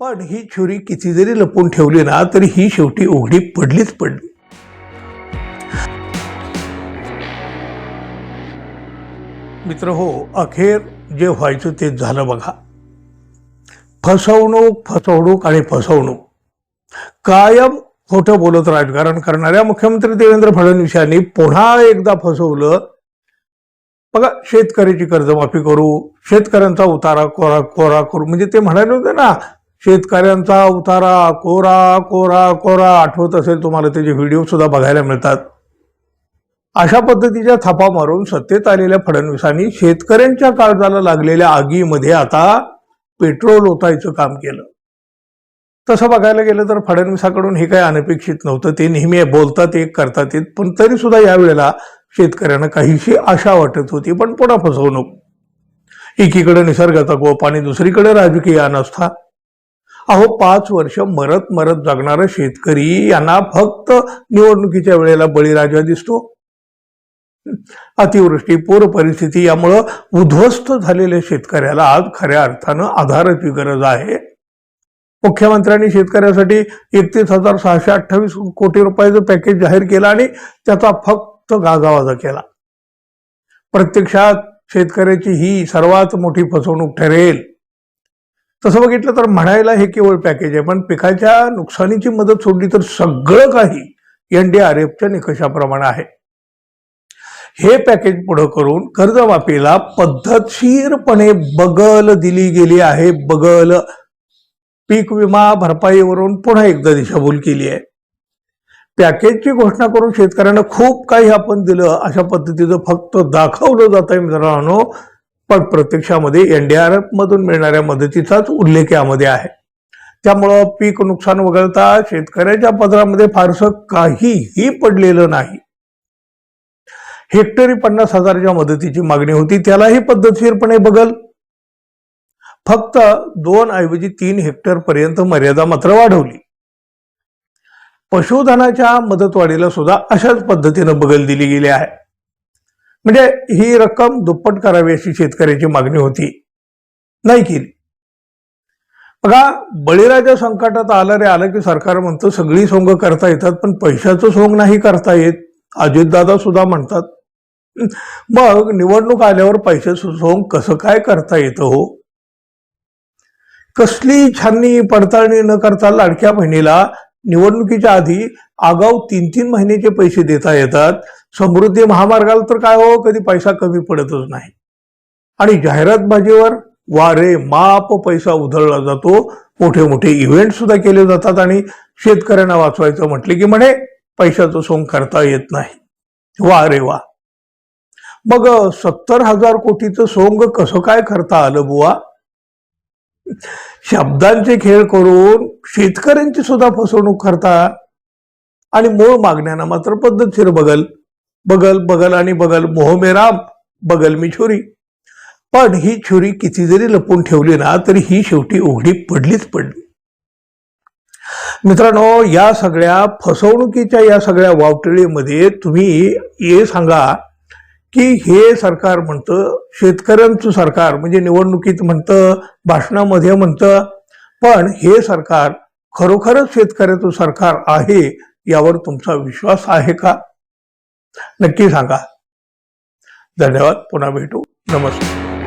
पण ही छुरी किती जरी लपून ठेवली ना तरी ही शेवटी उघडी पडलीच पडली. मित्र हो अखेर जे व्हायचं तेच झालं बघा. फसवणूक फसवणूक आणि फसवणूक. कायम खोटं बोलत राजकारण करणाऱ्या मुख्यमंत्री देवेंद्र फडणवीस यांनी पुन्हा एकदा फसवलं. बघा शेतकऱ्याची कर्जमाफी करू शेतकऱ्यांचा उतारा कोरा कोरा करू म्हणजे ते म्हणाले होते ना शेतकऱ्यांचा उतारा कोरा कोरा कोरा आठवत असेल तुम्हाला त्याचे व्हिडिओ सुद्धा बघायला मिळतात. अशा पद्धतीच्या थापा मारून सत्तेत आलेल्या फडणवीसांनी शेतकऱ्यांच्या काळजाला लागलेल्या आगीमध्ये आता पेट्रोल ओतायचं काम केलं. तसं बघायला गेलं तर फडणवीसाकडून हे काही अनपेक्षित नव्हतं. ते नेहमी बोलतात एक करतात एक पण तरी सुद्धा यावेळेला शेतकऱ्यांना काहीशी आशा वाटत होती पण पुन्हा फसवणूक. एकीकडे निसर्गाचा कोप आणि दुसरीकडे राजकीय अनास्था. अहो पाच वर्ष मरत मरत जगणारा शेतकरी यांना फक्त निवडणुकीच्या वेळेला बळीराजा दिसतो. अतिवृष्टी पूर परिस्थिती यामुळं उद्ध्वस्त झालेल्या शेतकऱ्याला आज खऱ्या अर्थानं आधाराची गरज आहे. मुख्यमंत्र्यांनी शेतकऱ्यासाठी एकतीस हजार सहाशे अठ्ठावीस कोटी रुपयाचं पॅकेज जाहीर केलं आणि त्याचा फक्त गाजावाजा केला. प्रत्यक्षात शेतकऱ्याची ही सर्वात मोठी फसवणूक ठरेल. तसं बघितलं तर म्हणायला हे केवळ पॅकेज आहे पण पिकाच्या नुकसानीची मदत सोडली तर सगळं काही एनडीआरएफच्या निकषाप्रमाणे आहे. हे पॅकेज पुढं करून कर्जमाफीला पद्धतशीरपणे बगल दिली गेली आहे. बगल पीक विमा भरपाईवरून पुन्हा एकदा दिशाभूल केली आहे. पॅकेजची घोषणा करून शेतकऱ्यांना खूप काही आपण दिलं अशा पद्धतीचं फक्त दाखवलं जात आहे मित्रांनो. पण प्रत्यक्षामध्ये एनडीआरएफ मधून मिळणाऱ्या मदतीचाच उल्लेख यामध्ये आहे. त्यामुळं पीक नुकसान वगळता शेतकऱ्याच्या पदरामध्ये फारसं काहीही पडलेलं नाही. हेक्टरी पन्नास हजाराच्या मदतीची मागणी होती त्यालाही पद्धतशीरपणे बगल. फक्त दोन ऐवजी तीन हेक्टर पर्यंत मर्यादा मात्र वाढवली. पशुधनाच्या मदतवाढीला सुद्धा अशाच पद्धतीनं बगल दिली गेली आहे. म्हणजे ही रक्कम दुप्पट करावी अशी शेतकऱ्याची मागणी होती. नाही केली. बघा बळीराजा संकटात आलं रे आलं की सरकार म्हणतं सगळी सोंग करता येतात पण पैशाचं सोंग नाही करता येत. अजितदादा सुद्धा म्हणतात मग निवडणूक आल्यावर पैशाचं सोंग कसं काय करता येतं हो? कसली छाननी पडताळणी न करता लाडक्या बहिणीला निवडणुकीच्या आधी आगाऊ तीन तीन महिन्याचे पैसे देता येतात. समृद्धी महामार्गाला तर काय हो कधी पैसा कमी पडतच नाही. आणि जाहिरातबाजीवर वारे माप पैसा उधळला जातो. मोठे मोठे इव्हेंट सुद्धा केले जातात आणि शेतकऱ्यांना वाचवायचं म्हटले की म्हणे पैशाचं सोंग करता येत नाही. वा रे वा. मग सत्तर हजार कोटीचं सोंग कसं काय करता आलं बुवा? शब्दांचे खेळ करून शेतकऱ्यांची सुद्धा फसवणूक करता आणि मूळ मागण्यांना मात्र पद्धतशीर बगल बगल बगल आणि बगल. मोहमेराम बगल मी छुरी. पण ही छुरी किती जरी लपून ठेवली ना तरी ही शेवटी उघडी पडलीच पडली. मित्रांनो या सगळ्या फसवणुकीच्या या सगळ्या वावटळीमध्ये तुम्ही हे सांगा की हे सरकार म्हणतं शेतकऱ्यांचं सरकार म्हणजे निवडणुकीत म्हणतं भाषणामध्ये म्हणतं पण हे सरकार खरोखरच शेतकऱ्याचं सरकार आहे यावर तुमचा विश्वास आहे का? नक्की सांगा. धन्यवाद. पुन्हा भेटू. नमस्कार.